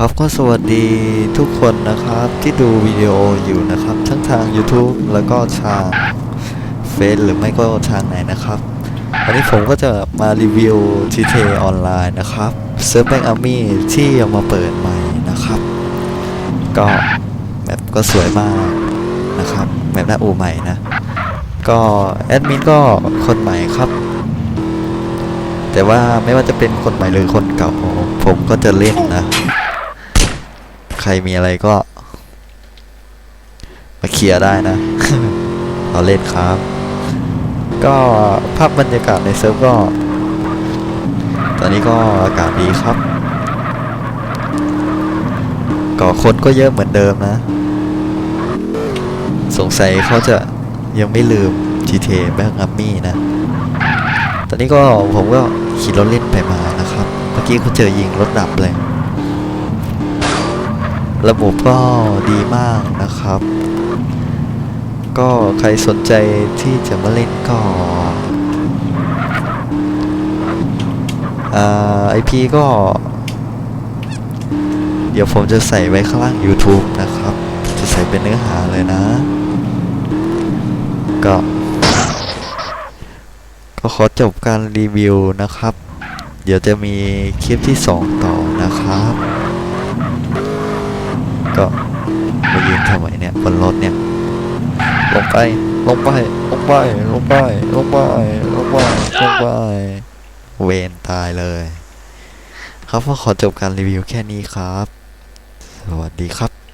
ครับก็สวัสดีทุกคนนะครับที่ดูวิดีโออยู่นะครับ ทั้งทาง YouTube แล้วก็ทางเฟซหรือไม่ก็ทางไหนนะครับ วันนี้ผมก็จะมารีวิว TT ออนไลน์นะครับเซิร์ฟแบงอาร์มี่ที่เอามาเปิดใหม่นะครับ ก็แมปก็สวยมากนะครับแมปหน้าอูใหม่นะ ก็แอดมินก็คนใหม่ครับแต่ว่าไม่ว่าจะเป็นคนใหม่หรือคนเก่าผมก็จะเล่นนะ รมีอะไรก็ มาเคลียร์ได้นะเราเล่นครับ ก็ภาพบรรยากาศในเซิร์ฟก็ ตอนนี้ก็อากาศดีครับ ก็คนก็เยอะเหมือนเดิมนะ สงสัยเขาจะยังไม่ลืม GTA แบงอัมมี่นะ ตอนนี้ก็ผมก็ขี่รถเล่นไปมานะครับ เมื่อกี้เขาเจอยิงรถดับเลย ระบบก็ดีมากนะครับ ก็ใครสนใจที่จะมาเล่นก็ไอพีก็ เดี๋ยวผมจะใส่ไว้ข้างล่าง YouTube นะครับ จะใส่เป็นเนื้อหาเลยนะ ก็ ก็ขอจบการรีวิวนะครับ เดี๋ยวจะมีคลิปที่ 2 ต่อนะครับ ก็มายืนทำไมเนี่ยบนรถเนี่ย ลงไป ลงไป ลงไป ลงไป ลงไป ลงไป ลงไป เวนตายเลย ครับก็ขอจบการรีวิวแค่นี้ครับ สวัสดีครับ